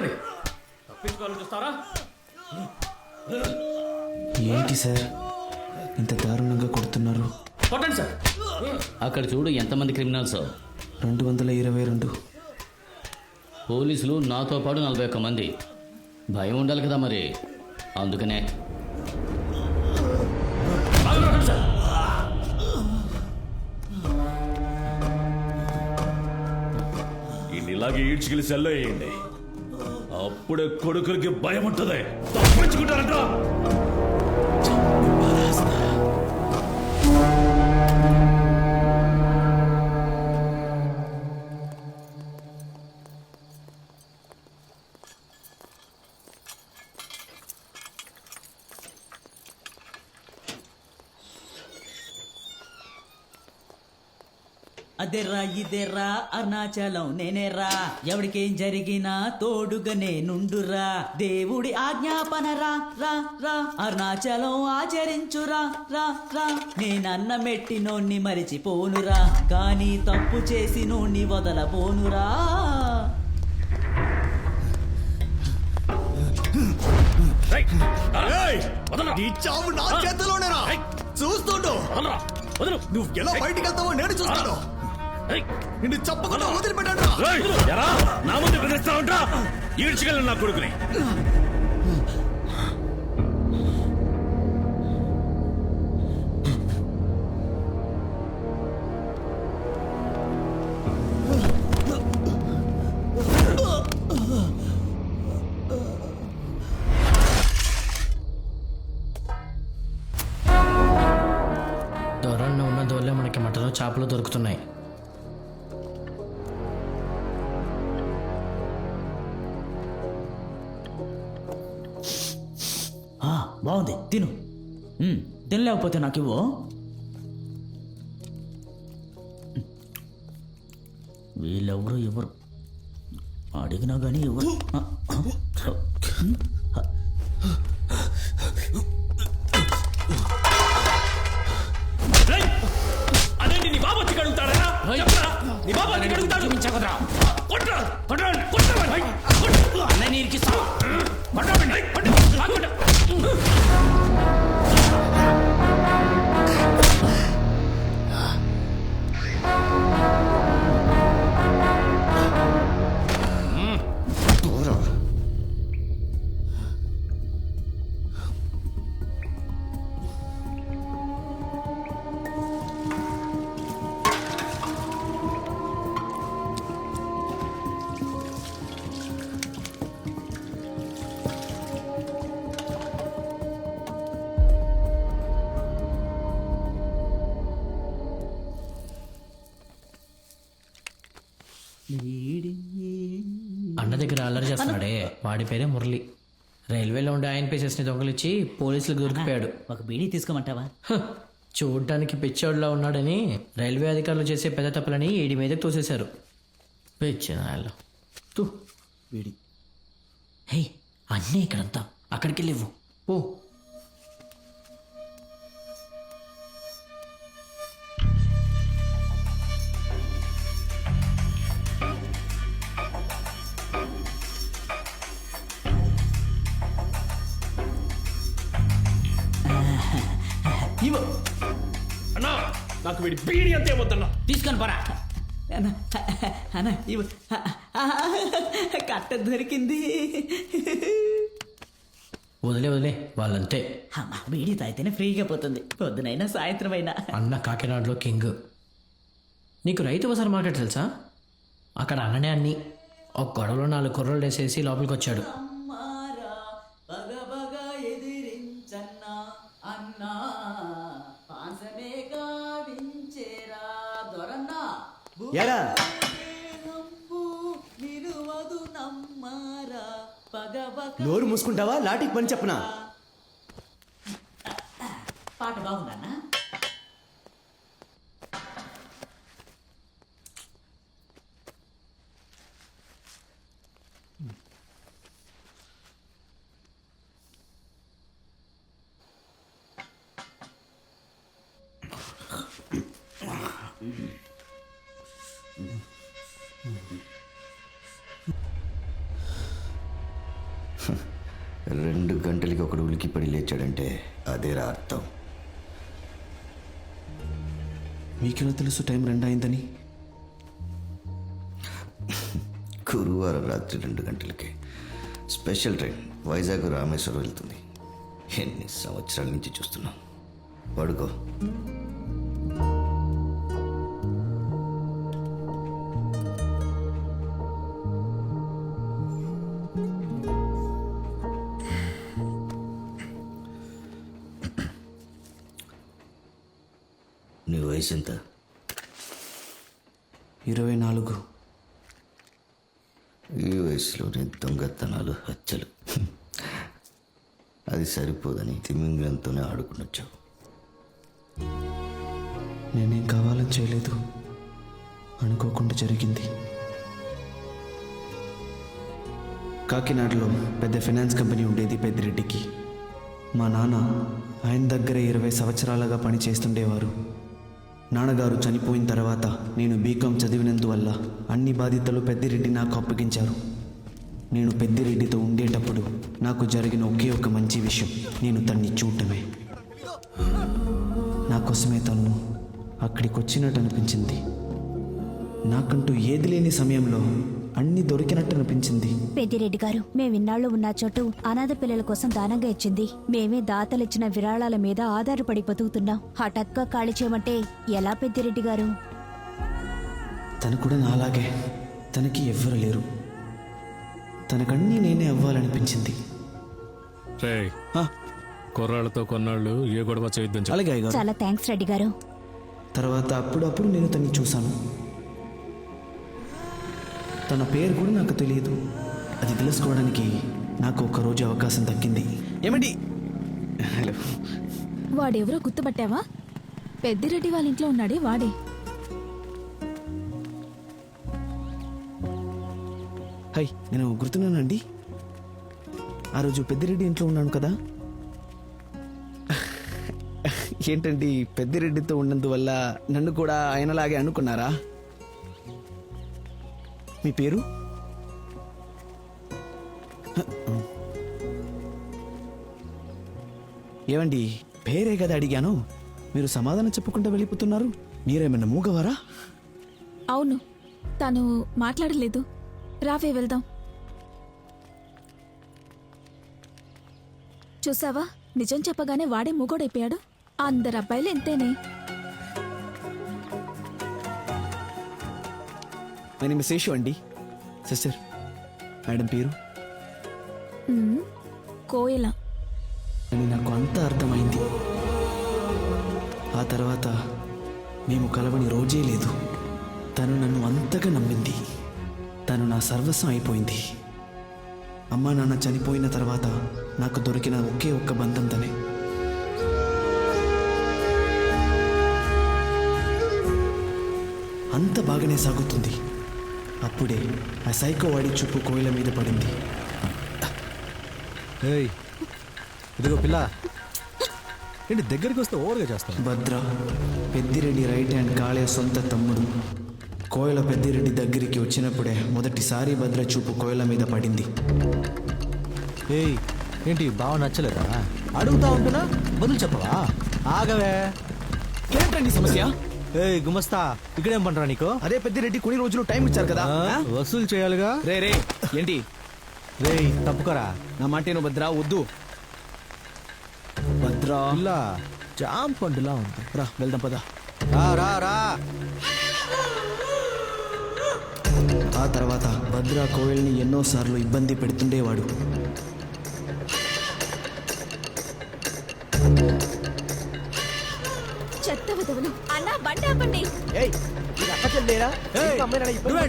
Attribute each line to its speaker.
Speaker 1: కొట్టండి తప్పించుకోవాలని చూస్తారా?
Speaker 2: ఏంటి సార్? ఇంత దారుణంగా కొడుతున్నారు?
Speaker 1: కొట్టండి సార్.
Speaker 3: అక్కడ చూడు ఎంతమంది క్రిమినల్స్.
Speaker 2: రెండు వందల ఇరవై రెండు.
Speaker 3: పోలీసులు నాతో పాటు నలభై ఒక్క మంది. భయం ఉండాలి కదా మరి. అందుకనే.
Speaker 4: ఇలాగే ఈడ్చుకెళ్ళి సెల్లో వేయండి. అప్పుడే కొడుకులకి భయం ఉంటుంది. తప్పించుకుంటారంట
Speaker 5: అదెర్రా ఇదెర్రా అరుణాచలం నేనేరా. ఎవడికేం జరిగినా తోడుగా నేనుండురా దేవుడి ఆజ్ఞాపనరా రా రా. అరుణాచలం ఆచరించురా రా రా. నేనన్న మెట్టినోన్ని మరిచిపోనురా. కానీ తప్పు చేసి నోన్ని వదలపోనురా
Speaker 6: నీ చావు నా చేతిలోనేరా. చూస్తుండు.
Speaker 4: వదలు.
Speaker 6: నువ్వు ఎలా బయటికి వెళ్తావో నేను చూస్తాను. నిన్ను చెప్పకుండా వదిలిపెట్టాడు
Speaker 4: ఎరా! నా ముందు బెదిరిస్తావంట ఈడ్చుకెళ్ళి నా కొడుకుని.
Speaker 7: దూరంలో ఉన్న దోళ్ళే మనకి మటలో చేపలు దొరుకుతున్నాయి.
Speaker 5: బాగుంది. తిను. తినలేకపోతే నాకు ఇవ్వు. వీళ్ళెవరు? ఎవరు? అడిగినా కానీ.
Speaker 1: రేయ్! అదేంటి? నీ బాబు వచ్చి కడుగుతాడా? నీ బాబు వచ్చి కడుగుతాడు? కొట్టరా కొట్టరా కొట్టరా అన్నయ్య నీరికిస్తా కొట్టరా కొట్టరా
Speaker 7: చేస్తున్నాడే వాడి పేరే మురళి. రైల్వేలో ఉండే ఆయన పేసెస్ని దొంగలిచ్చి పోలీసులకు దొరికిపోయాడు.
Speaker 5: ఒక బీడీ తీసుకోమంటావా?
Speaker 7: చూడ్డానికి పిచ్చోడ్లా ఉన్నాడని రైల్వే అధికారులు చేసే పెద్ద తప్పులని ఈడి మీదకి తోసేశారు. పిచ్చిన వాళ్ళు తూ.
Speaker 5: బీడీ. హే అన్నీ ఇక్కడంతా. అక్కడికి వెళ్ళివ్వు
Speaker 7: ఓ
Speaker 5: ఇవ్వు.
Speaker 1: అన్నా నాకు వీడి బీడి అంతే వద్దన్నా.
Speaker 5: తీసుకొని పోరా. అన్న అన్న ఇవ్వు. కట్ట దొరికింది.
Speaker 7: వదిలే వదిలే వాళ్ళంతే.
Speaker 5: అమ్మ బీడీ తాగితేనే ఫ్రీగా పోతుంది. పొద్దునైనా సాయంత్రం అయినా
Speaker 7: అన్న కాకినాడలో కింగ్. నీకు రైతు బజార్ మార్కెట్ తెలుసా? అక్కడ అన్ననే అన్ని. ఒక గొడవలో నాలుగు కుర్రలు వేసేసి లోపలికి వచ్చాడు
Speaker 6: ఎరా?
Speaker 5: నమ్మారా
Speaker 6: నోరు మూసుకుంటావా? లాటికి పని చెప్పనా?
Speaker 5: పాట బాగుందన్నా
Speaker 8: రెండు గంటలకి ఒకడు ఉలికిపడి లేచాడంటే అదేరా అర్థం.
Speaker 2: మీకెలా తెలుసు టైం రెండు అయిందని
Speaker 8: గురువారం రాత్రి రెండు గంటలకి. స్పెషల్ ట్రైన్ వైజాగ్ రామేశ్వరం వెళ్తుంది. ఎన్ని సంవత్సరాల నుంచి చూస్తున్నాం. పడుకో. నీ వయసు ఎంత?
Speaker 2: ఇరవై నాలుగు.
Speaker 8: ఈ వయసులోనే దొంగతనాలు హత్యలు. అది సరిపోదని తిమింగలంతోనే ఆడుకుని వచ్చావు.
Speaker 2: నేనేం కావాలని చేయలేదు. అనుకోకుండా జరిగింది. కాకినాడలో పెద్ద ఫైనాన్స్ కంపెనీ ఉండేది పెద్దిరెడ్డికి. మా నాన్న ఆయన దగ్గర ఇరవై సంవత్సరాలుగా పని చేస్తుండేవారు నాన్నగారు చనిపోయిన తర్వాత నేను బీకాం చదివినందువల్ల అన్ని బాధ్యతలు పెద్దిరెడ్డి నాకు అప్పగించారు. నేను పెద్దిరెడ్డితో ఉండేటప్పుడు నాకు జరిగిన ఒకే ఒక మంచి విషయం. నేను తన్ని చూడటమే. నా కోసమే తను అక్కడికి వచ్చినట్టు అనిపించింది. నాకంటూ ఏది లేని సమయంలో అన్నీ దొరికినట్టు అనిపించింది.
Speaker 9: పెద్దిరెడ్డి గారు మేము ఇన్నాళ్ళు ఉన్న చోటు అనాథ పిల్లల కోసం దానంగా ఇచ్చింది. మేమే దాతలిచ్చిన విరాళాల మీద ఆధారపడి బతుకుతున్నాం. హఠాత్గా ఖాళీ చేయమంటే ఎలా పెద్దిరెడ్డి గారు?
Speaker 2: తను కూడా నాలాగే. తనకి ఎవ్వరు లేరు. తనకన్నీ నేనే అవ్వాలనిపించింది.
Speaker 10: రే
Speaker 2: ఆ,
Speaker 10: కుర్రాళ్ళతో కొన్నాళ్ళు ఏ గొడవ చేయొద్దని చెప్పు.
Speaker 2: అలాగే అయ్యగారు.
Speaker 9: చాలా థ్యాంక్స్ రెడ్డి గారు.
Speaker 2: తర్వాత అప్పుడప్పుడు నేను తన్ని చూశాను. తన పేరు కూడా నాకు తెలియదు. అది తెలుసుకోవడానికి నాకు ఒక రోజు అవకాశం దక్కింది. ఏమండి? హలో.
Speaker 11: వాడెవరో గుర్తుపట్టావా? పెద్దిరెడ్డి వాళ్ళ ఇంట్లో ఉన్నాడే వాడే.
Speaker 2: హై నేను గుర్తున్నానండి. ఆ రోజు పెద్దిరెడ్డి ఇంట్లో ఉన్నాను కదా? ఏంటండి పెద్దిరెడ్డితో ఉన్నందువల్ల నన్ను కూడా ఆయనలాగే అనుకున్నారా? మీ పేరు? ఏమండి పేరే కదా అడిగాను. మీరు సమాధానం చెప్పకుండా వెళ్ళిపోతున్నారు. మీరేమైనా మూగవారా?
Speaker 11: అవును తను మాట్లాడలేదు. రావే వెళ్దాం. చూసావా? నిజం చెప్పగానే వాడే మూగోడైపోయాడు. అందరు అబ్బాయిలు ఎంతేనే
Speaker 2: మై నేమ్ శేషు అండి సిస్టర్ మేడం పేరు
Speaker 11: కోయిల
Speaker 2: అని నాకు అంత అర్థమైంది. ఆ తర్వాత మేము కలవని రోజే లేదు. తను నన్ను అంతగా నమ్మింది. తను నా సర్వస్వం అయిపోయింది. అమ్మా నాన్న చనిపోయిన తర్వాత నాకు దొరికిన ఒకే ఒక్క బంధం తనే. అంత బాగానే సాగుతుంది. అప్పుడే ఆ సైకో వాడి చూపు కోయిల మీద పడింది.
Speaker 6: ఏయ్ ఇదిగో పిల్ల. ఏంటి దగ్గరికి వస్తే ఓవర్గా చేస్తాను
Speaker 2: భద్ర పెద్దిరెడ్డి రైట్ హ్యాండ్ కాళే సొంత తమ్ముడు. కోయల పెద్దిరెడ్డి దగ్గరికి వచ్చినప్పుడే మొదటిసారి భద్ర చూపు కోయల మీద పడింది.
Speaker 6: ఏయ్ ఏంటి బావ నచ్చలేదా? అడుగుతా ఉంటున్నా బదులు చెప్పవా? ఆగవే.
Speaker 2: ఏంటండి సమస్య?
Speaker 6: ఏయ్ గుమస్తా ఇక్కడేం పంటరా నీకు?
Speaker 2: అదే పెద్దిరెడ్డి కొన్ని రోజులు టైం ఇచ్చారు కదా.
Speaker 6: ఆ, వసూలు చేయాలిగా?
Speaker 2: రే రే ఏంటి?
Speaker 6: రేయ్ తప్పుకోరా.
Speaker 2: నా మాటేను భద్ర వద్దు. భద్ర?
Speaker 6: జామ్ పండులా ఉంది.
Speaker 2: రా వెళ్దాం పద.
Speaker 6: రా రా రా.
Speaker 2: ఆ తర్వాత భద్ర కోయల్ని ఎన్నోసార్లు ఇబ్బంది పెడుతుండేవాడు.
Speaker 11: చెత్త విధవులు అన్నా బండి ఆపండి
Speaker 6: ఏయ్, నువ్వేంటి?